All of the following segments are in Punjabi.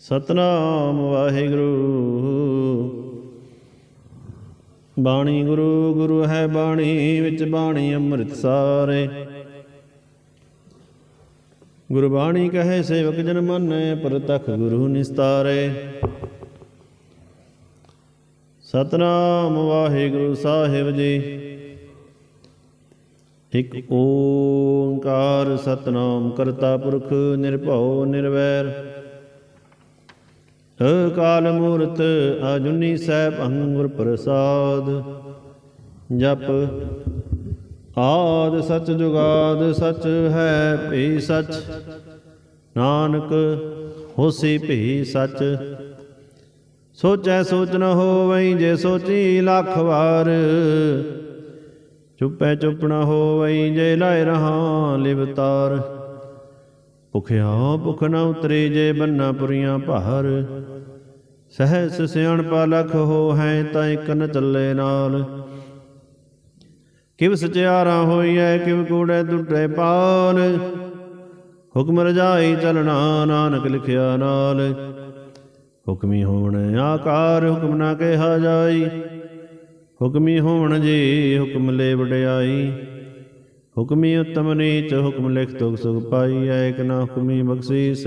ਸਤਨਾਮ ਵਾਹਿਗੁਰੂ। ਬਾਣੀ ਗੁਰੂ ਗੁਰੂ ਹੈ ਬਾਣੀ, ਵਿੱਚ ਬਾਣੀ ਅੰਮ੍ਰਿਤ ਸਾਰੇ ਗੁਰਬਾਣੀ ਕਹੇ ਸੇਵਕ ਜਨ ਮੰਨੈ, ਪ੍ਰਤਖ ਗੁਰੂ ਨਿਸਤਾਰੇ ਸਤਨਾਮ ਵਾਹਿਗੁਰੂ ਸਾਹਿਬ ਜੀ। ਇਕ ਓੰਕਾਰ ਸਤਨਾਮ ਕਰਤਾ ਪੁਰਖ ਨਿਰਭਉ ਨਿਰਵੈਰ। ਅਕਾਲ ਮੂਰਤ ਆਜੁਨੀ ਸੈਭ ਅੰਗੁਰ ਪ੍ਰਸਾਦ। ਜਪ ਆਦ ਸਚ ਜੁਗਾਦ ਸਚ ਹੈ ਭੀ ਸਚ। ਨਾਨਕ ਹੋਸੀ ਭੀ ਸਚ। ਸੋਚੈ ਸੋਚ ਨ ਹੋਵਈ ਜੇ ਸੋਚੀ ਲੱਖ ਵਾਰ। ਚੁੱਪੈ ਚੁੱਪ ਨ ਹੋਵਈ ਜੇ ਲਾਇ ਰਹਾ ਲਿਵਤਾਰ ਭੁਖਿਆ ਭੁਖ ਨ ਉਤਰੇ ਜੇ ਬੰਨਾ ਪੁਰੀਆਂ ਭਾਰ। ਸਹਿਸ ਸਿਆਣਪਾ ਲਖ ਹੋ ਹੈ ਤਾਂ ਇਕ ਨ ਚੱਲੇ ਨਾਲ। ਕਿਵ ਸਚਿਆਰਾ ਹੋਈਐ, ਕਿਵ ਕੂੜੇ ਟੁੱਟੇ ਪਾਲ। ਹੁਕਮ ਰਜਾਈ ਚਲਣਾ ਨਾਨਕ ਲਿਖਿਆ ਨਾਲ। ਹੁਕਮੀ ਹੋਣ ਆਕਾਰ, ਹੁਕਮ ਨਾ ਕਿਹਾ ਜਾਈ। ਹੁਕਮੀ ਹੋਣ ਜੀ, ਹੁਕਮ ਲੈ ਵਡਿਆਈ। ਹੁਕਮੀ ਉਤਮ ਨੀਚ, ਹੁਕਮ ਲਿਖ ਤੁਕ ਸੁਖ ਪਾਈਐ ਇਕ ਨਾ ਹੁਕਮੀ ਬਖਸ਼ੀਸ।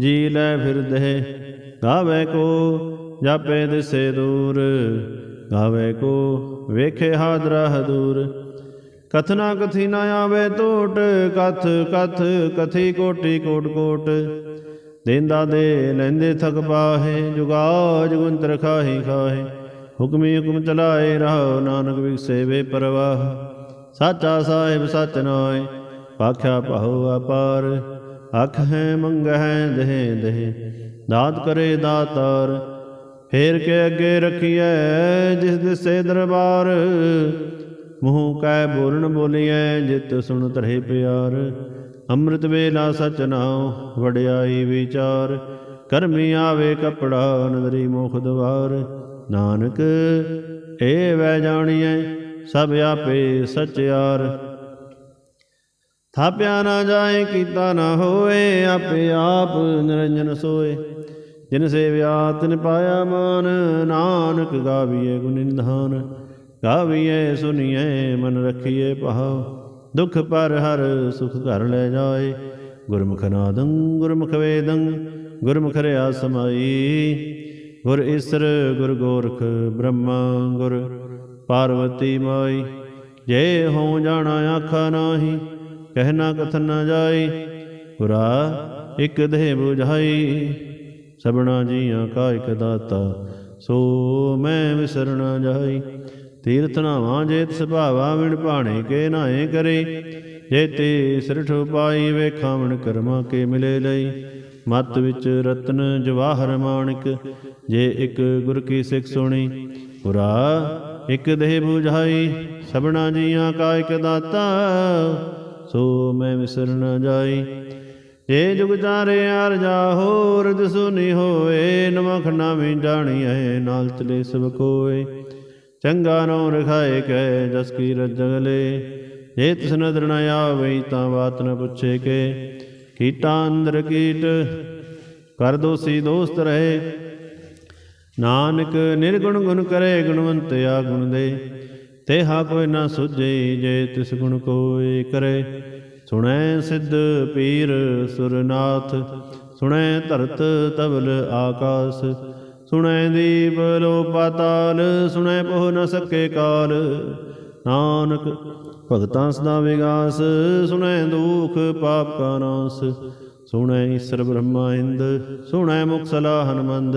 ਜੀ ਲੈ ਫਿਰਦੇ ਗਾਵੇ ਕੋ ਜਾਪੇ ਦਿਸੇ ਦੂਰ। ਗਾਵੇ ਕੋ ਵੇਖੇ ਹਾਦਰਾ ਹਦੂਰ। ਕਥਨਾ ਕਥੀ ਨਾ ਆਵੇ ਟੋਟ ਕਥ ਕਥ ਕਥੀ ਕੋਟੀ ਕੋਟ ਕੋਟ। ਦੇਂਦਾ ਦੇ ਲੈਂਦੇ ਥਕ ਪਾਹੇ। ਜੁਗਾ ਜੁਗੰਤਰ ਖਾਹੀ ਖਾਹੇ। ਹੁਕਮੀ ਹੁਕਮ ਚਲਾਏ ਰਹੋ ਨਾਨਕ ਵਿਖਸੇ ਵੇ ਪਰਵਾਹ। ਸਾਚਾ ਸਾਹਿਬ ਸਚ ਨਾਏ ਪਾਖਿਆ ਪਾਹੋ ਅਪਾਰ। ਅਖ ਹੈ ਮੰਗ ਹੈ ਦਹੇ, ਦੇਹ। ਦਾਤ ਕਰੇ ਦਾਤਾਰ, ਫੇਰ ਕੇ ਅੱਗੇ ਰਖੀਐ, ਜਿਸ ਦਿਸੇ ਦਰਬਾਰ। ਮੂੰਹ ਕੈ ਬੋਲਣ ਬੋਲੀਐ, ਜਿਤ ਸੁਣ ਤਰੇ ਪਿਆਰ। ਅੰਮ੍ਰਿਤ ਵੇਲਾ ਸਚ ਨਾਉ, ਵਡਿਆਈ ਵਿਚਾਰ। ਕਰਮੀ ਆਵੇ ਕਪੜਾ, ਨਦਰੀ ਮੁਖ ਦਵਾਰ। ਨਾਨਕ, ਏ ਵੈ ਜਾਣੀਐ, ਸਭ ਆਪੇ ਸਚਿਆਰ ਥਾਪਿਆ ਨਾ ਜਾਏ, ਕੀਤਾ ਨਾ ਹੋਏ, ਆਪੇ ਆਪ ਨਿਰੰਜਨ ਸੋਏ। ਜਿਨ ਸੇਵਿਆ ਤਿਨ ਪਾਇਆ ਮਾਨ, ਨਾਨਕ ਗਾਵੀਏ ਗੁਣ ਨਿਧਾਨ। ਗਾਵੀਏ ਸੁਨੀਏ ਮਨ ਰਖੀਏ ਭਾਉ ਦੁਖ ਪਰ ਹਰ ਸੁਖ ਘਰ ਲੈ ਜਾਏ। ਗੁਰਮੁਖ ਨਾਦੰ, ਗੁਰਮੁਖ ਵੇਦੰ, ਗੁਰਮੁਖ ਰਿਆ ਸਮਾਈ। ਗੁਰ ਈਸਰ ਗੁਰ ਗੋਰਖ ਬ੍ਰਹਮਾ, ਗੁਰ ਪਾਰਵਤੀ ਮਾਈ। ਜੇ ਹੋ ਜਾਣਾ, ਆਖਾ ਨਾਹੀ। ਕਹਿਣਾ ਕਥਨ ਨਾ ਜਾਈ। ਪੁਰਾ ਇਕ ਦੇਹ 부ਝਾਈ ਸਬਣਾ ਜੀਆਂ ਕਾ ਇਕ ਦਾਤਾ, ਸੋ ਮੈਂ ਵਿਸਰਣਾ ਜਾਈ। ਤੀਰਥ ਨਾਵਾਂ ਜੇਤ ਸੁਭਾਵਾ ਵਿਣ ਭਾਣੇ ਕੇ ਨਾਏ ਕਰੇ। ਜੇ ਤੇ ਸਿਰਠ ਪਾਈ ਵੇਖਾਵਣ ਕਰਮਾ ਕੇ ਮਿਲੇ ਲਈ। ਮਤ ਵਿੱਚ ਰਤਨ ਜਵਾਹਰ ਮਾਣਕ, ਜੇ ਇੱਕ ਗੁਰ ਕੀ ਸਿੱਖ ਸੁਣੀ। ਪੁਰਾ ਇੱਕ ਦੇਹ 부ਝਾਈ ਸਬਣਾ ਜੀਆਂ ਕਾ ਇਕ ਦਾਤਾ ਸੋ ਮੈਂ ਵਿਸਰ ਨ ਜਾਈ। ਜੇ ਜੁਗ ਚਾਰੇ ਆਰ ਜਾ ਹੋਰ ਦਸੁਨੀ ਹੋਏ ਨਮਖ ਨਾਵੇਂ ਜਾਣੀਐ, ਨਾਲ ਚਲੇ ਸਭ ਕੋਏ। ਚੰਗਾ ਨੋ ਰਖਾਏ ਕੈ, ਜਸ ਕੀ ਰਜਗਲੇ ਜੇ ਤਿਸ ਨਦਰ ਨ ਆਵਈ, ਤਾਂ ਬਾਤ ਨ ਪੁੱਛੇ ਕੇ। ਕੀਟਾਂ ਅੰਦਰ ਕੀਟ, ਕਰ ਦੋਸੀ ਦੋਸਤ ਰਹੇ। ਨਾਨਕ ਨਿਰਗੁਣ ਗੁਣ ਕਰੇ, ਗੁਣਵੰਤ ਆ ਗੁਣ ਦੇ। ਤੇਹਾ ਕੋਈ ਨਾ ਸੁਝੇ, ਜੇ ਤਿਸ ਗੁਣ ਕੋਏ ਕਰੇ। ਸੁਣੈ ਸਿੱਧ ਪੀਰ ਸੁਰਨਾਥ, ਸੁਣੈ ਧਰਤ ਤਵਲ ਆਕਾਸ। ਸੁਣੈ ਦੀਪ ਲੋ ਪਾਤਾਲ ਸੁਣੈ ਪਹੁ ਨ ਸਕੇ ਕਾਲ। ਨਾਨਕ ਭਗਤਾਂ ਸਦਾ ਵਿਗਾਸ, ਸੁਣੈ ਦੁਖ ਪਾਪ ਕਾ ਨਾਸ। ਸੁਣੈ ਈਸ਼ਰ ਬ੍ਰਹਮਾ ਇੰਦ, ਸੁਣੈ ਮੁਖ ਸਲਾਹ ਹਨਮੰਦ।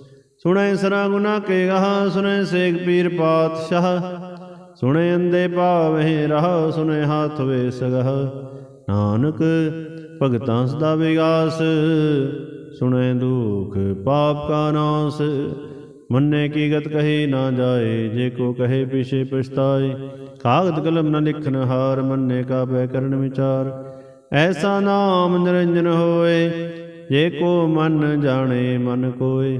ਸੁਣੈ ਸਰਾ ਗੁਨਾ ਕੇ ਗਾਹ, ਸੁਣੈ ਸੇਖ ਪੀਰ ਪਾਤਸ਼ਾਹ। ਸੁਣੈ ਅੰਦੇ ਪਾਵਹਿ ਰਹਾ, ਸੁਣੈ ਹਾਥ ਵੇ ਸਗਹ। ਨਾਨਕ ਭਗਤਾਂ ਸਦਾ ਵਿਗਾਸ, ਸੁਣੈ ਦੁਖ ਪਾਪ ਕਾ ਨਾਸ। ਮੰਨੇ ਕੀ ਗਤ ਕਹੀ ਨਾ ਜਾਏ, ਜੇ ਕੋ ਕਹੇ ਪਿਛੇ ਪਛਤਾਏ। ਕਾਗਦ ਕਲਮ ਨ ਲਿਖਨ ਹਾਰ, ਮੰਨੇ ਕਾ ਬੈ ਕਰਨ ਵਿਚਾਰ। ਐਸਾ ਨਾਮ ਨਿਰੰਜਨ ਹੋਏ, ਜੇ ਕੋ ਮਨ ਜਾਣੇ ਮਨ ਕੋਏ।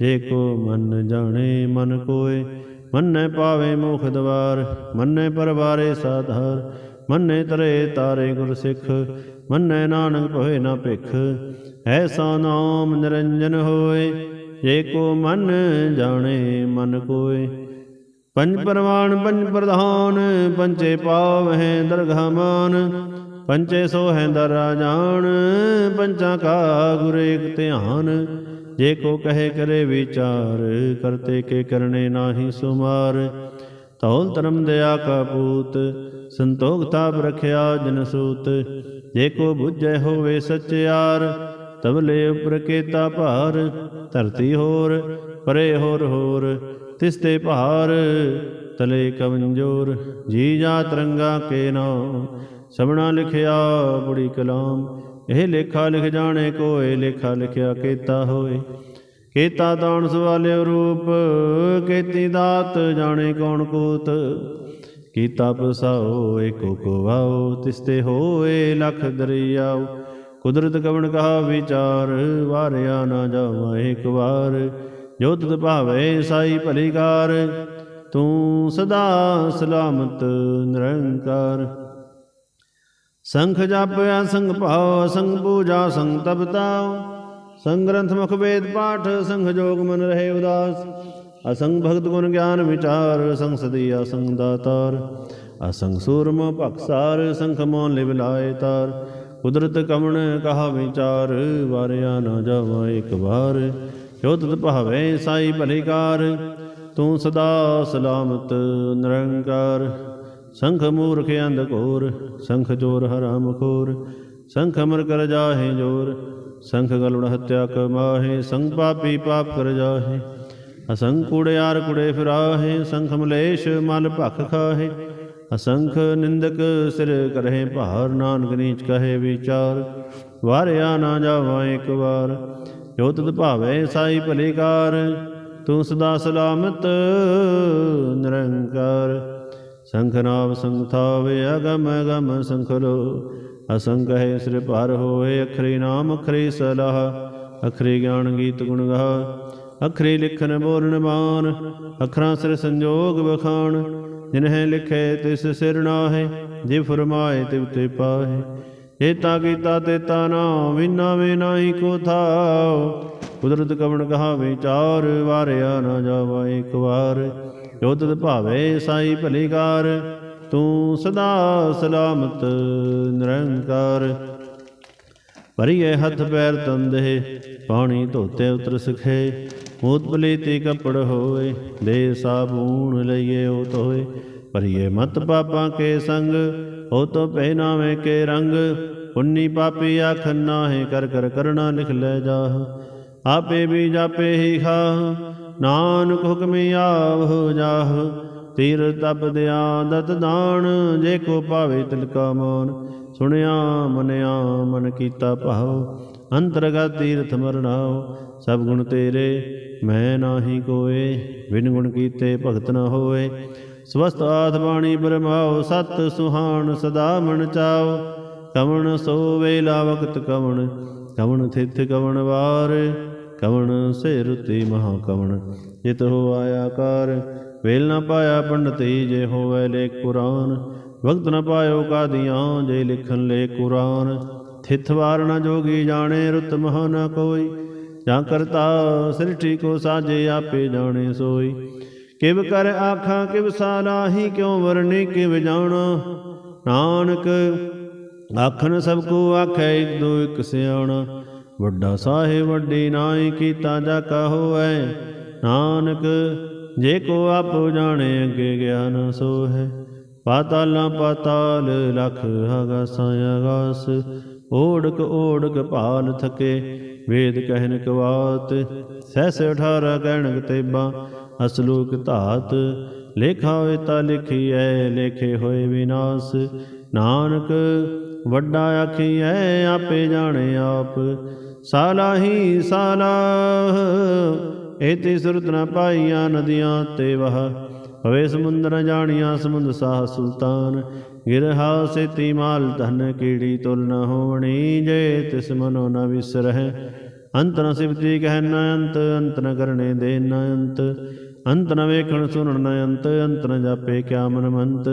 ਜੇ ਕੋ ਮਨ ਜਾਣੇ ਮਨ ਕੋਏ, ਮੰਨੈ ਪਾਵੇ ਮੁਖ ਦਵਾਰ, ਮੰਨੈ ਪਰਵਾਰੇ ਸਾਧਾਰ, ਮੰਨੈ ਤਰੇ ਤਾਰੇ ਗੁਰ ਸਿੱਖ, ਮੰਨੈ ਨਾਨਕ ਭੋਏ ਨਾ ਭਿਖ, ਐਸਾ ਨਾਮ ਨਿਰੰਜਨ ਹੋਏ, ਜੇ ਕੋ ਮਨ ਜਾਣੇ ਮਨ ਕੋਏ। ਪੰਜ ਪਰਵਾਨ, ਪੰਜ ਪ੍ਰਧਾਨ ਪੰਚੇ ਪਾਵਹਿ ਦਰਗਾਹ ਮਾਨ ਪੰਚੇ ਸੋ ਹੈ ਦਰ ਜਾਣ ਪੰਚਾਂ ਕਾ ਗੁਰ ਏਕ ਧਿਆਨ ਜੇ ਕੋ ਕਹੇ ਕਰੇ ਵਿਚਾਰ, ਕਰਤੇ ਕੇ ਕਰਨੇ ਨਾਹੀ ਸੁਮਾਰ। ਤੌਲ ਧਰਮ ਦਇਆ ਕਾ ਪੂਤ, ਸੰਤੋਖ ਤਾਪ ਰਖਿਆ ਜਨ ਸੂਤ। ਜੇ ਕੋ ਬੁੱਝੈ ਹੋਵੇ ਸਚਿਆਰ ਤਬਲੇ ਉਪਰ ਕੇਤਾ ਭਾਰ। ਧਰਤੀ ਹੋਰ, ਪਰੇ ਹੋਰ ਹੋਰ, ਤਿਸ ਤੇ ਭਾਰ ਤਲੇ ਕਮਜ਼ੋਰ ਜੀ ਜਾ ਤਰੰਗਾ ਕੇ ਨਾਮ ਸਭਨਾ ਲਿਖਿਆ ਬੁੜੀ ਕਲਾਮ। ਇਹ ਲੇਖਾ ਲਿਖ ਜਾਣੇ, ਕੋਏ ਲੇਖਾ ਲਿਖਿਆ ਕੀਤਾ ਹੋਏ। ਕੀਤਾ ਦਾਨ ਸਵਾਲਿਓ ਰੂਪ, ਕੀਤੀ ਦਾਤ ਜਾਣੇ ਕੌਣ ਕੋਤ। ਕੀਤਾ ਪਸਾਓ, ਏਕੋ ਕੋ ਵਾਓ ਤਿਸਤੇ ਹੋਏ ਲਖ ਦਰਿਆਓ। ਕੁਦਰਤ ਕਵਣ ਕਹਾ ਵਿਚਾਰ, ਵਾਰਿਆ ਨਾ ਜਾਵਾ ਇੱਕ ਵਾਰ। ਜੋ ਤਤ ਭਾਵੇ ਸਾਈ ਭਲੀਕਾਰ ਤੂੰ ਸਦਾ ਸਲਾਮਤ ਨਿਰੰਕਾਰ। ਸੰਖ ਜਾਪਿਆ, ਸੰਗ ਭਾਵ ਸੰਗ ਪੂਜਾ, ਸੰਗ ਤਪਤਾਉ ਸੰਗ ਗ੍ਰੰਥ ਮੁਖ ਵੇਦ ਪਾਠ, ਸੰਗ ਜੋਗ ਮਨ ਰਹੇ ਉਦਾਸ। ਅਸੰਗ ਭਗਤ ਗੁਣ ਗਿਆਨ ਵਿਚਾਰ ਸੰਗ ਸਦੀ ਅਸੰਗ ਦਾਤਾਰ। ਅਸੰਗ ਸੂਰਮ ਭਖਸਾਰ ਸੰਖ ਮੋਨ ਲਿਵ ਲਾਏ ਤਾਰ। ਕੁਦਰਤ ਕਮਣ ਕਹਾ ਵਿਚਾਰ, ਵਾਰਿਆ ਨਾ ਜਾਵਾ ਇੱਕ ਵਾਰ। ਜੋ ਤਤ ਭਾਵੇ ਸਾਈ ਭਲੀਕਾਰ ਤੂੰ ਸਦਾ ਸਲਾਮਤ ਨਿਰੰਕਾਰ। ਸੰਖ ਮੂਰਖ ਅੰਧ ਘੋਰ, ਸੰਖ ਚੋਰ ਹਰਾਮ ਖੋਰ ਸੰਖ ਅਮਰ ਕਰ ਜਾਹੇ ਜੋਰ, ਸੰਖ ਗਲੁੜ ਹਤਿਆ ਕਮਾਹੇ ਸੰਖ ਪਾਪੀ ਪਾਪ ਕਰ ਜਾਹੇ ਅਸੰਖ ਕੁੜਿਆਰ ਕੁੜੇ ਫਿਰਾਹੇ, ਸੰਖ ਮਲੇਸ਼ ਮਨ ਭਖ ਖਾਹੇ, ਅਸੰਖ ਨਿੰਦਕ ਸਿਰ ਕਰਹਿ ਭਾਰ, ਨਾਨਕ ਨੀਚ ਕਹੇ ਵਿਚਾਰ, ਵਾਰਿਆ ਨਾ ਜਾਵਾ ਇੱਕ ਵਾਰ, ਜੋ ਤਤ ਭਾਵੇ ਸਾਈ ਭਲੇਕਾਰ ਤੂੰ ਸਦਾ ਸਲਾਮਤ, ਨਿਰੰਕਾਰ। ਸੰਖਨਾਵ ਸੰਥਾਵੇ ਅਗਮ ਅਗਮ ਸੰਖਲੋ। ਅਸੰਖ ਹੈ ਸਿਰ ਭਾਰ ਹੋਏ, ਅਖਰੀ ਨਾਮ ਅਖਰੀ ਸਲਾਹ। ਅਖਰੀ ਗਿਆਨ ਗੀਤ ਗੁਣ ਗਾ ਅਖਰੀ ਲਿਖਨ ਬੋਲਣ ਮਾਨ ਅਖਰਾਂ ਸਿਰ ਸੰਜੋਗ ਬਖਾਨ ਜਿਨਹਿ ਲਿਖੇ ਤਿਸ ਸਿਰ ਨਾਹੇ, ਜੇ ਫਰਮਾਏ ਤਿਵ ਤੇ ਪਾਹੇ। ਏਤਾ ਕੀਤਾ ਤੇਤਾ ਨਾ ਵਿਨਾ ਵੇ ਨਾਹੀ ਕੋ ਥਾਉ ਕੁਦਰਤ ਕਵਣ ਕਹਾ ਵਿਚਾਰ ਵਾਰਿਆ ਨਾ ਜਾਵਾ ਇੱਕ ਵਾਰ। ਜੋ ਭਾਵੇ ਸਾਈ ਭਲੀਕਾਰ, ਤੂੰ ਸਦਾ ਸਲਾਮਤ ਨਿਰੰਕਾਰ। ਭਰੀਏ ਹੱਥ ਪੈਰ ਤੰਦੇ, ਪਾਣੀ ਧੋਤੇ ਉਤਰ ਸਖੇ। ਮੂਤ ਪਲੀਤੀ ਕਪੜ ਹੋਏ ਦੇ ਸਾਬੂਨ ਲਈਏ ਉਹ ਤੋਏ ਭਰੀਏ ਮਤ ਪਾਪਾਂ ਕੇ ਸੰਗ, ਉਹ ਤੋ ਪਹਿਨਾਵੇਂ ਕੇ ਰੰਗ। ਪੁੰਨੀ ਪਾਪੀ ਆਖਨ ਨਾਹੇ ਕਰ ਕਰ ਕਰਣਾ ਲਿਖ ਲੈ ਜਾਹ। ਆਪੇ ਵੀ ਜਾਪੇ ਹੀ ਖਾ। ਨਾਨਕ ਹੁਕਮੀ ਆਵ ਜਾਹ। ਤੀਰ ਤਪ ਦਿਆ ਦਤ ਦਾਨ, ਜੇ ਕੋ ਪਾਵੇ ਤਿਲਕਾ ਮਾਨ। ਸੁਣਿਆ, ਮਨਿਆ, ਮਨ ਕੀਤਾ ਭਾਉ। ਅੰਤਰਗਤ ਤੀਰਥ ਮਰਨਾਉ। ਸਭ ਗੁਣ ਤੇਰੇ, ਮੈਂ ਨਾਹੀ ਕੋਏ। ਬਿਨ ਗੁਣ ਕੀਤੇ ਭਗਤ ਨਾ ਹੋਏ। ਸਵਸਤ ਆਤ ਬਾਣੀ ਬਰਮਾਉ ਸਤ ਸੁਹਾਣ ਸਦਾ ਮਨ ਚਾਉ। ਕਵਣ ਸੋ ਵੇਲਾ ਵਕਤ ਕਵਣ ਕਵਣ ਥਿਤ ਕਵਣ ਵਾਰ। ਕਵਣ ਸੇ ਰੁਤੀ ਮਹਾ ਕਵਣ। ਜਿਤ ਹੋ ਆਇਆ ਕਾਰ, ਵੇਲ ਨ ਪਾਇਆ ਪੰਡਤੀ ਜੇ ਹੋਵੇ ਲੇਖ ਕੁਰਾਨ। ਵਕਤ ਨ ਪਾਇਓ ਕਾਦੀਆਂ ਜੇ ਲਿਖਨ ਲੇ ਕੁਰਾਨ। ਥਿਤ ਵਾਰ ਨ ਜੋਗੀ ਜਾਣੇ ਰੁਤ ਮਹ ਨ ਕੋਈ। ਜਾਂ ਕਰਤਾ ਸ੍ਰਿਸ਼ਟੀ ਕੋ ਸਾਜੇ ਆਪੇ ਜਾਣੇ ਸੋਈ। ਕਿਵ ਕਰ ਆਖਾਂ ਕਿਵ ਸਾਲਾਹੀ ਕਿਉ ਵਰਨੇ ਕਿਵ ਜਾਣਾ। ਨਾਨਕ ਆਖਣ ਸਭ ਕੋ ਆਖੈ ਇੱਕ ਦੋ ਇਕ ਸਿਆਣਾ। ਵੱਡਾ ਸਾਹਿਬ ਵੱਡੀ ਨਾਈ ਕੀਤਾ ਜਾ ਕਾ ਨਾਨਕ, ਜੇ ਕੋ ਆਪੋ ਜਾਣੇ ਅੱਗੇ ਗਿਆਨ ਸੋ ਹੈ ਪਾਤਾਲਾਂ ਪਾਤਾਲ ਲਖ ਆਗਾਸਾਂ ਆਗਾਸ ਓੜਕ ਓੜਕ ਭਾਲ ਥਕੇ, ਵੇਦ ਕਹਿਨ ਕਵਾਤ। ਸਹਿਸ 18 ਕਹਿਣਕ ਤੇਬਾ, ਅਸਲੂਕ ਧਾਤ। ਲੇਖਾ ਹੋਏ ਤਾ ਲਿਖੀਐ ਲੇਖੇ ਹੋਏ ਵਿਨਾਸ਼। ਨਾਨਕ, ਵੱਡਾ ਆਖੀਐ ਆਪੇ ਜਾਣੇ ਆਪ। ਸਾਲਾਹੀ ਸਾਲਾਹ ਏਤੀ ਸੁਰਤ ਨ ਪਾਈਆਂ ਨਦੀਆਂ ਤੇ ਵਹ। ਹਵੇ ਸਮੁੰਦਰ ਜਾਣੀਆਂ ਸਮੁੰਦ ਸਾਹ ਸੁਲਤਾਨ, ਗਿਰਹਾ ਸੇਤੀ ਮਾਲ ਧਨ ਕੀੜੀ ਤੁਲ ਨ ਹੋਣੀ ਜੇ ਤਿਸ ਮਨੋ ਨ ਵਿਸਰਹਿ। ਅੰਤ ਨ ਸਿਵਤੀ ਕਹਿ ਨ ਅੰਤ ਅੰਤ ਨ ਕਰਨੇ ਦੇ ਨ ਅੰਤ। ਅੰਤ ਨ ਵੇਖਣ ਸੁਣਨ ਨ ਅੰਤ ਅੰਤ ਨ ਜਾਪੇ ਕਿਆ ਮਨ ਮੰਤ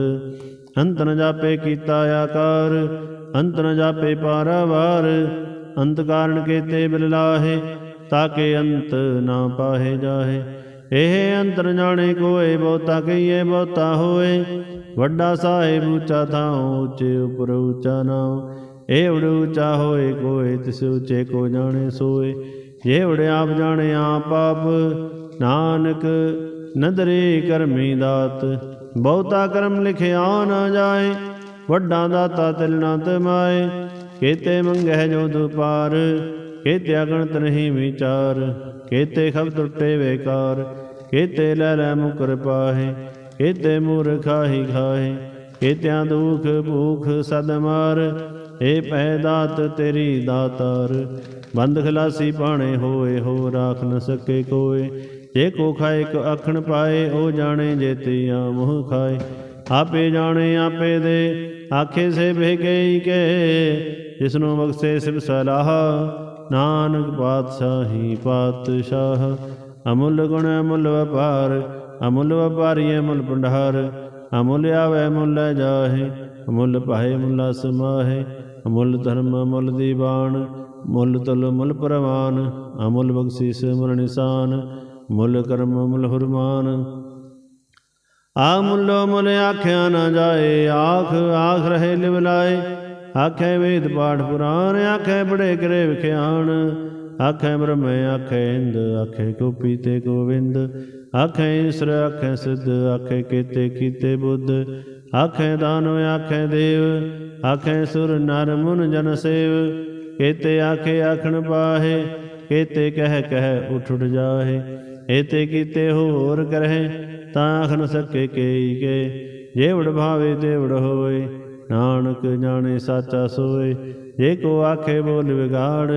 ਅੰਤ ਨ ਜਾਪੇ ਕੀਤਾ ਆਕਾਰ, ਅੰਤ ਨ ਜਾਪੇ ਪਾਰਾਵਾਰ। ਅੰਤ ਕਾਰਨ ਕੇਤੇ ਬਿਲ ਲਾਹੇ ਤਾਕੇ ਅੰਤ ਨਾ ਪਾਹੇ ਜਾਹੇ। ਇਹ ਅੰਤਰ ਜਾਣੇ ਕੋਏ, ਬਹੁਤਾ ਕਹੀਏ ਬਹੁਤਾ ਹੋਏ। ਵੱਡਾ ਸਾਹਿਬ ਉੱਚਾ ਥਾਉ, ਉੱਚੇ ਉਪਰ ਉੱਚਾ ਨਾਉ ਇਹ ਉੜ ਉੱਚਾ ਹੋਏ ਕੋਏ, ਤਿਸ ਉੱਚੇ ਕੋ ਜਾਣੇ ਸੋਏ। ਜੇ ਉੜ ਆਪ ਜਾਣੇ ਆਪ ਆਪ, ਨਾਨਕ ਨਦਰੇ ਕਰਮੀ ਦਾਤ। ਬਹੁਤਾ ਕਰਮ ਲਿਖਿਆ ਨਾ ਜਾਏ, ਵੱਡਾ ਦਾਤਾ ਤਿਲ ਨਾ ਤਮਾਏ। ਕੇਤੇ ਮੰਗਹਿ ਜੋ ਦੁਪਾਰ, ਕੇਤੇ ਅਗਣਤ ਨਹੀਂ ਵਿਚਾਰ, ਕੇਤੇ ਖਬ ਟੁੱਟੇ ਵੇਕਾਰ ਕੇਤੇ ਲੈ ਲੈ ਮੁਕਰ ਪਾਹੇ, ਕੇਤੇ ਮੂਰਖਾਹੀ ਖਾਹੇ, ਕੇਤਿਆਂ ਦੁਖ ਭੂਖ ਸਦ ਮਾਰ, ਏ ਪੈ ਦਾਤ ਤੇਰੀ ਦਾਤਾਰ। ਬੰਦ ਖਲਾਸੀ ਪਾਣੇ ਹੋਏ, ਹੋ ਰਾਖ ਨ ਸਕੇ ਕੋਏ, ਜੇ ਕੋ ਖਾਏ ਕੋ ਅਖਣ ਪਾਏ, ਉਹ ਜਾਣੇ ਜੇਤੀ ਆ ਮੋਹ ਖਾਏ। ਆਪੇ ਜਾਣੇ ਆਪੇ ਦੇ ਆਖੇ ਸੇ ਗਈ ਕੇ, ਜਿਸਨੂੰ ਬਖਸ਼ੇ ਸਿਵ ਸਲਾਹ। ਨਾਨਕ ਪਾਤਸ਼ਾਹੀ ਪਾਤਸ਼ਾਹ, ਅਮੁੱਲ ਗੁਣ ਅਮੁੱਲ ਵਪਾਰ, ਅਮੁੱਲ ਵਪਾਰੀ ਅਮੁੱਲ ਭੰਡਾਰ, ਅਮੁੱਲ ਆਵੇ ਮੁੱਲ ਜਾਹੇ, ਅਮੁੱਲ ਪਾਏ ਮੁੱਲਾ ਸਮਾਹੇ ਅਮੁੱਲ ਧਰਮ ਅਮੁੱਲ ਦੀਵਾਨ ਮੁੱਲ ਤੁਲ ਮੁੱਲ ਪ੍ਰਵਾਨ, ਅਮੁੱਲ ਬਖਸ਼ੀਸ ਮੁੱਲ ਨਿਸ਼ਾਨ ਮੁੱਲ ਕਰਮ ਮੁੱਲ ਹੁਰਮਾਨ। ਆ ਮੁੱਲੋ ਮੁੱਲ ਆਖਿਆ ਨਾ ਜਾਏ, ਆਖ ਆਖ ਰਹੇ ਲਿਵ ਲਾਏ। ਆਖੇ ਵੇਦ ਪਾਠ ਪੁਰਾਨ ਆਖੇ ਬੜੇ ਕਰੇ ਵਿਖਿਆਣ। ਆਖੇ ਬ੍ਰਹਮੇ, ਆਖੇ ਇੰਦ, ਆਖੇ ਗੋਪੀ ਤੇ ਗੋਵਿੰਦ। ਆਖੇ ਈਸਰ, ਆਖੇ ਸਿੱਧ, ਆਖੇ ਕੀਤੇ ਕੀਤੇ ਬੁੱਧ। ਆਖੇ ਦਾਨਵ, ਆਖੇ ਦੇਵ। ਆਖੇ ਸੁਰ, ਨਰ, ਮੁਨ, ਜਨ ਸੇਵ। ਕੇਤੇ ਆਖੇ, ਆਖਣ ਪਾਹੇ। ਕੇਤੇ ਕਹਿ ਕਹਿ ਉਠ ਉਠ ਜਾਹੇ। ਏਤੇ ਕੀਤੇ ਹੋਰ ਕਰਹਿ ਤਾਂ ਆਖ ਨ ਸਕੇ ਕੇਈ ਕੇ ਜੇਵੜ ਭਾਵੇ ਤੇਵੜ ਹੋਏ ਨਾਨਕ ਜਾਣੇ ਸਾਚਾ ਸੋਏ। ਜੇ ਕੋ ਆਖੇ ਬੋਲ ਵਿਗਾੜ,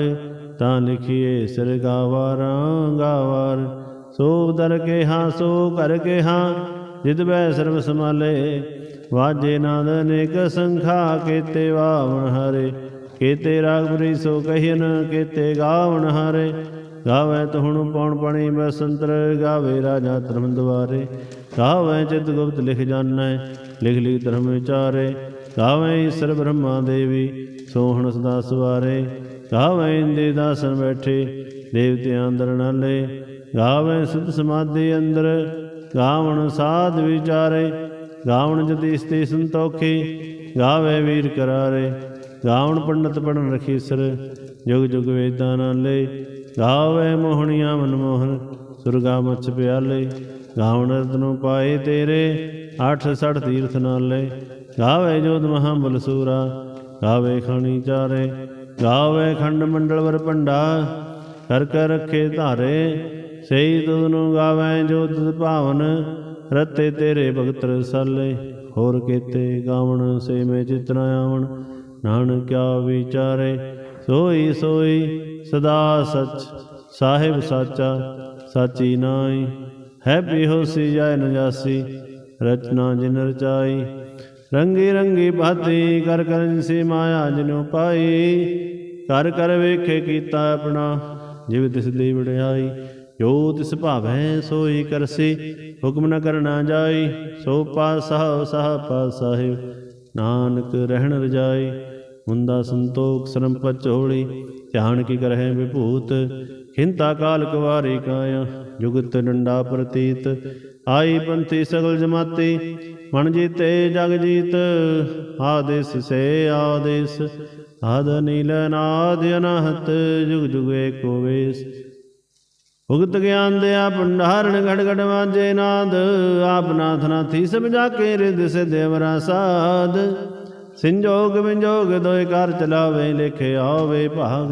ਤਾਂ ਲਿਖੀਏ ਸਿਰ ਗਾਵਾਰਾਂ ਗਾਵਾਰ। ਸੋ ਦਰ ਕੇ ਹਾਂ ਸੋ ਕਰ ਕੇ ਹਾਂ, ਜਿਦ ਬੈ ਸਰਬ ਸਮਾਲੇ ਵਾਜੇ ਨਾਦ ਅਨੇਕ ਸੰਖਾ, ਕੀਤੇ ਵਾਵਣ ਹਰੇ। ਕੀਤੇ ਰਾਗ ਬਰੀ ਸੋ ਕਹੀਨ, ਕੀਤੇ ਗਾਵਣ ਹਰੇ। ਗਾਵੇ ਤੁਹਣ ਪਉਣ ਪਣੀ ਬਸੰਤਰ, ਗਾਵੇ ਰਾਜਾ ਧਰਮ ਦਵਾਰੇ ਗਾਵੇ ਚਿਤ ਗੁਪਤ ਲਿਖ ਜਾਣੈ, ਲਿਖ ਲਿਖ ਧਰਮ ਵਿਚਾਰੇ। ਗਾਵੇ ਈਸ਼ਰ ਬ੍ਰਹਮਾ ਦੇਵੀ, ਸੋਹਣ ਸਦਾ ਸਵਾਰੇ। ਗਾਵੇ ਇੰਦੇ ਦਾਸਨ ਬੈਠੇ, ਦੇਵਤਿਆਂ ਅੰਦਰ ਨਾਲੇ ਗਾਵੇ ਸੁਧ ਸਮਾਧੀ ਅੰਦਰ, ਗਾਵਣ ਸਾਧ ਵਿਚਾਰੇ। ਗਾਵਣ ਜਤੀ ਸਤੇ ਸੰਤੋਖੀ, ਗਾਵੇ ਵੀਰ ਕਰਾਰੇ। ਗਾਵਣ ਪੰਡਤ ਪੜਨ ਰਖੀਸਰ, ਜੁਗ ਜੁਗ ਵੇਦਾਂ ਨਾਲੇ ਗਾਵੇ ਮੋਹਣੀਆਂ ਮਨਮੋਹਨ ਸੁਰਗਾ ਮਛ ਪਿਆਲੇ, ਗਾਵਣ ਰਤਨੋਂ ਪਾਏ ਤੇਰੇ ਅੱਠ ਸੜ ਤੀਰਥ ਨਾਲੇ। ਗਾਵੇ ਜੋਤ ਮਹਾ ਬਲਸੂਰਾ ਗਾਵੇ ਖਾਣੀ ਚਾਰੇ, ਗਾਵੇ ਖੰਡ ਮੰਡਲ ਵਰ ਭੰਡਾ, ਕਰ ਕਰ ਰੱਖੇ ਧਾਰੇ। ਸਈ ਤੁਧ ਨੂੰ ਗਾਵੇ ਜੋ ਭਾਵਨ, ਰਤੇ ਤੇਰੇ ਭਗਤ ਰਸਾਲੇ। ਹੋਰ ਕੀਤੇ ਗਾਵਣ ਸੇ ਮੈਂ ਚਿਤਨਾ ਆਵਣ, ਨਾਨਕ ਕਿਆ ਵਿਚਾਰੇ, ਸੋਈ ਸੋਈ ਸਦਾ ਸਚ, ਸਾਹਿਬ ਸਾਚਾ, ਸਾਚੀ ਨਾਈ ਹੈ ਬਿਹੋਸੀ ਜਾਇ ਨਜ਼ਾਸੀ, ਰਚਨਾ ਜਿਨ ਰਚਾਈ। ਰੰਗੀ ਰੰਗੀ ਬਾਤੀ ਕਰ ਕਰਨ ਸੀ ਮਾਇਆ ਜਿਨੋ ਪਾਈ ਕਰ ਕਰ ਵੇਖੇ ਕੀਤਾ ਆਪਣਾ, ਜਿਵ ਤਿਸ ਦੀ ਵਡਿਆਈ। ਜੋ ਤਿਸ ਭਾਵੈ ਸੋਈ ਕਰਸੀ, ਹੁਕਮ ਨ ਕਰਨਾ ਜਾਈ। ਸੋ ਪਾਸਾ ਸਹ ਪਾਸਾਹਿ ਨਾਨਕ ਰਹਿਣ ਰਜਾਈ। ਮੁੰਦਾ ਸੰਤੋਖ ਸਰਮ ਪਚੋੜੀ ਧਿਆਨ ਕੀ ਕਰਹਿ ਵਿਭੂਤ, ਖਿੰਤਾ ਕਾਲ ਕੁਵਾਰੀ ਕਾਇਆ, ਜੁਗਤ ਡੰਡਾ ਪ੍ਰਤੀਤ, ਆਈ ਪੰਥੀ ਸਗਲ ਜਮਾਤੀ, ਮਨ ਜੀਤੇ ਜਗ ਜੀਤ, ਆਦੇਸ ਸੇ ਆਦੇਸ, ਆਦ ਨੀਲ ਨਾਦ ਅਨਹਤ, ਜੁਗ ਜੁਗ ਏਕੋ ਵੇਸ ਭੁਗਤ ਗਿਆਨ ਦਿਆ ਭੰਡਾਰਣ ਘੜ ਘੜ ਵਾਜੇ ਨਾਦ, ਆਪ ਨਾਥ ਨਾਥੀ ਸਭ ਜਾ ਕੇ ਰਿਦ ਸੇ ਦੇਵਰਾ ਸਾਧ। ਸੰਜੋਗ ਵਿੰਜੋਗ ਦੋਇ ਕਰ ਚਲਾਵੇ, ਲਿਖੇ ਆਵੇ ਭਾਗ।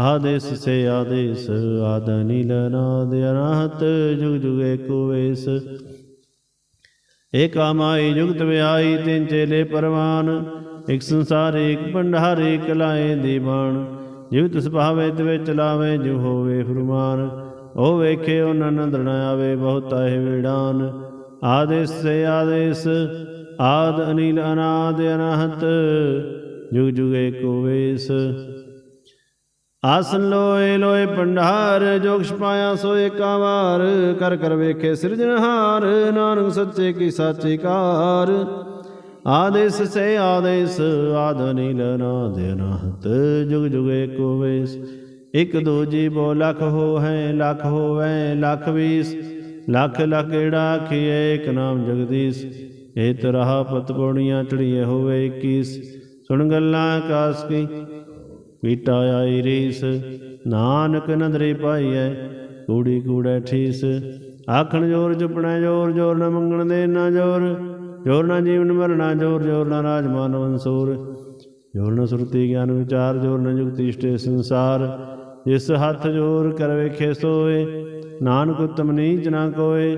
ਆਦੇਸ ਸੇ ਆਦੇਸ, ਆਦ ਨੀਲ ਨਾਦ ਅਨਹਤ ਜੁਗ ਜੁਗ ਏਕੋ ਵੇਸ। ਏਕਾ ਮਾਈ ਜੁਗਤ ਵਿਆਈ, ਤਿੰਨ ਚੇਲੇ ਪਰਵਾਨ। ਇਕ ਸੰਸਾਰ ਏਕ ਭੰਡਾਰ ਏਕ ਲਾਏ ਬਾਣ ਜਿਵ ਤਿਸ ਭਾਵੇ ਤਿਵੇ ਚਲਾਵੇ ਜੋ ਹੋਵੇ ਫਰਮਾਨ। ਉਹ ਵੇਖੇ, ਉਹਨਾਂ ਨੰਦ ਆਵੇ, ਬਹੁਤਾ ਹੈ ਵਿਡਾਨ ਆਦੇਸ ਸੇ ਆਦੇਸ ਆਦ ਅਨੀਲ ਅਨਾਦ ਅਨਹਤ, ਜੁਗ ਜੁਗ ਏਕੋ ਵੇਸ ਆਸਨ ਲੋਏ ਲੋਏ ਪੰਡਾਰ ਜੋਗਸ਼ ਪਾਇਆ ਸੋ ਏਕਾ ਕਰ ਕਰ ਵੇਖੇ ਸਿਰਜਣਹਾਰ, ਨਾਨਕ ਸੱਚੇ ਕੀ ਸਾਚੀ ਕਾਰ। ਆਦੇਸ ਸੇ ਆਦੇਸ, ਆਦ ਨੀਲ ਨਾਦ ਅਨਹਤ, ਜੁਗ ਜੁਗ ਏਕੋ ਵੇਸ ਇਕ ਦੋ ਜੀਵੋ ਲਖ ਹੋ ਹੈ, ਲਖ ਹੋਵੈ ਲਖ ਵੀਸ। ਲਖ ਲਖ ਏੜਾ ਖੀਏ ਇਕ ਨਾਮ ਜਗਦੀਸ਼। ਇਹ ਤਰਹਾ ਪਤ ਪੌੜੀਆਂ ਚੜੀਏ ਹੋਵੇ 21 ਸੁਣ ਗੱਲਾਂ ਆਕਾਸ ਕੀ ਪੀਟਾ ਆਈ ਰੀਸ। ਨਾਨਕ ਨਦਰੇ ਪਾਈਐ ਕੂੜੀ ਕੂੜੈ ਠੀਸ। ਆਖਣ ਜੋਰ ਚੁਪਣਾ, ਜੋਰ ਜੋਰ ਨ ਮੰਗਣ ਦੇ ਨਾ ਜੋਰ। ਜੋਰ ਨਾ ਜੀਵਨ ਮਰਨਾ, ਜੋਰ ਜੋਰ ਨਾ ਰਾਜਮਾਨ ਵੰਸੂਰ ਜੋਰ ਨ ਸੁਰਤੀ ਗਿਆਨ ਵਿਚਾਰ, ਜੋਰ ਨ ਜੁਗਤੀ ਇਸ਼ਟੇ ਸੰਸਾਰ। ਜਿਸ ਹੱਥ ਜੋਰ ਕਰ ਵੇਖੇ ਸੋਏ, ਨਾਨਕ ਉਤਮ ਨੀਚ ਨਾ ਕੋਏ।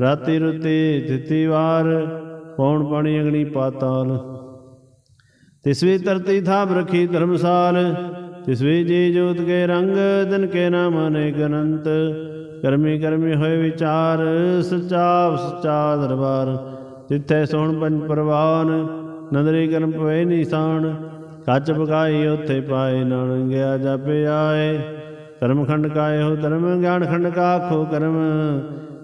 ਰਾਤੀ ਰੁਤੀ ਦਿੱਤੀ ਵਾਰ ਪੌਣ ਪਾਣੀ ਅਗਨੀ ਪਾਤਾਲ? ਤਿਸਵੀ ਧਰਤੀ ਥਾਪ ਰਖੀ ਧਰਮਸਾਲ ਤਿਸਵੀ ਜੀ ਜੋਤ ਕੇ ਰੰਗ ਦਿਨ ਕੇ ਨਾਮ ਅਨੇਕ ਅਨੰਤ। ਕਰਮੀ ਕਰਮੀ ਹੋਏ ਵਿਚਾਰ ਸਚਾ ਸਚਾ ਦਰਬਾਰ। ਤਿੱਥੇ ਸੋਹਣ ਪੰਜ ਪਰਵਾਨ, ਨਦਰੀ ਕਰਮ ਪਵੇ ਨਿਸ਼ਾਨ। ਕੱਚ ਪਕਾਈ ਉਥੇ ਪਾਏ ਨਾਨ ਗਿਆ ਜਪੇ ਆਏ ਕਰਮ ਖੰਡ ਕਾਏ ਹੋ ਧਰਮ, ਗਿਆਨ ਖੰਡ ਕਾ ਆਖੋ ਕਰਮ।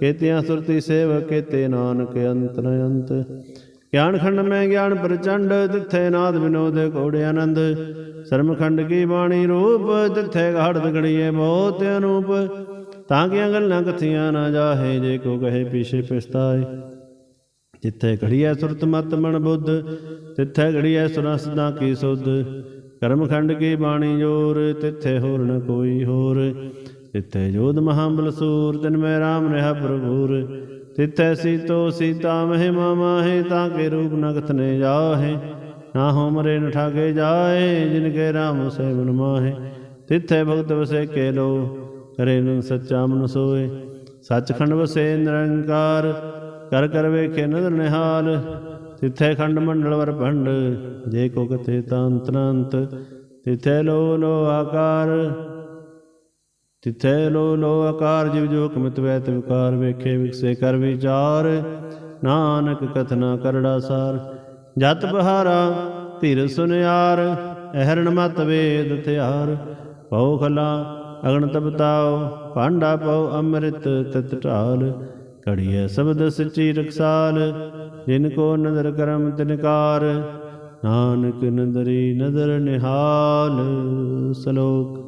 ਕੇਤਿਆਂ ਸੁਰਤੀ ਸੇਵ ਕੇਤੇ ਨਾਨਕ ਅੰਤਰ ਅੰਤ। ਗਿਆਨ ਖੰਡ ਮੈਂ ਗਿਆਨ ਪ੍ਰਚੰਡ, ਤਿੱਥੇ ਨਾਦ ਵਿਨੋਦ ਕੋੜੇ ਆਨੰਦ। ਸਰਮਖੰਡ ਕੀ ਬਾਣੀ ਰੂਪ, ਤਿੱਥੇ ਘਾੜਤ ਗੜੀਏ ਬਹੁਤ ਅਨੂਪ। ਤਾਂ ਕਿ ਗੱਲਾਂ ਕਥੀਆਂ ਨਾ ਜਾਹੇ, ਜੇ ਕੋ ਕਹੇ ਪਿਛੇ ਪਛਤਾਏ। ਜਿੱਥੇ ਘੜੀਐ ਸੁਰਤ ਮਤ ਮਨ ਬੁੱਧ, ਤਿੱਥੇ ਘੜੀਐ ਸੁਨਾ ਸਦਾ ਕੀ ਸੁਧ। ਕਰਮਖੰਡ ਕੀ ਬਾਣੀ ਜੋਰ, ਤਿੱਥੇ ਹੋਰ ਨ ਕੋਈ ਹੋਰ। ਤਿੱਥੇ ਜੋਧ ਮਹਾਬਲ ਸੂਰ ਤਿਨ ਮੈਂ ਰਾਮ ਰਹਾ ਪ੍ਰਭੂਰ ਤਿੱਥੈ ਸੀਤੋ ਸੀਤਾ ਮਹਿਮਾ ਮਾਹੇ ਤਾਂ ਕੇ ਰੂਪ ਨਗਤ ਨੇ ਜਾਹੇ। ਨਾ ਹੋ ਮਰੇ, ਨ ਠਾਗੇ ਜਾਏ ਜਿਨ ਕੇ ਰਾਮ ਸੇਵਨ ਮਾਹੇ। ਤਿੱਥੈ ਭਗਤ ਵਸੇ ਕੇ ਲੋ, ਕਰੇ ਨੂੰ ਸੱਚਾ ਮਨ ਸੋਏ। ਸੱਚਖੰਡ ਵਸੇ ਨਿਰੰਕਾਰ, ਕਰ ਕਰ ਵੇਖੇ ਨਦਰ ਨਿਹਾਲ। ਤਿੱਥੈ ਖੰਡ ਮੰਡਲ ਵਰ ਭੰਡ, ਜੇ ਕੋ ਕਥੇ ਤਾਂਤਨੰਤ ਤਿੱਥੈ ਲੋ ਲੋ ਆਕਾਰ ਤਿਥੈ ਲੋ ਲੋ ਆਕਾਰ ਜਿਵ ਜੋ ਕਮਿਤ ਵੈਤ ਵਿਕਾਰ ਵੇਖੇ ਵਿਕਸੇ ਕਰ ਵਿਚਾਰ, ਨਾਨਕ ਕਥਨਾ ਕਰੜਾ ਸਾਰ। ਜਤ ਬਹਾਰਾ ਧਿਰ ਸੁਨਿਆਰ, ਅਹਰਣ ਮਤ ਵੇਦ ਥਿਆਰ ਪਉ ਖਲਾ ਅਗਣ ਤਪਤਾਓ ਭਾਂਡਾ ਪਉ ਅੰਮ੍ਰਿਤ ਤਤ ਢਾਲ। ਕੜੀਐ ਸ਼ਬਦ ਸੱਚੀ ਰਖਸਾਲ, ਜਿਨ ਕੋ ਨਦਰ ਕਰਮ ਤਿਨਕਾਰ ਨਾਨਕ ਨਦਰੀ ਨਦਰ ਨਿਹਾਲ, ਸਲੋਕ।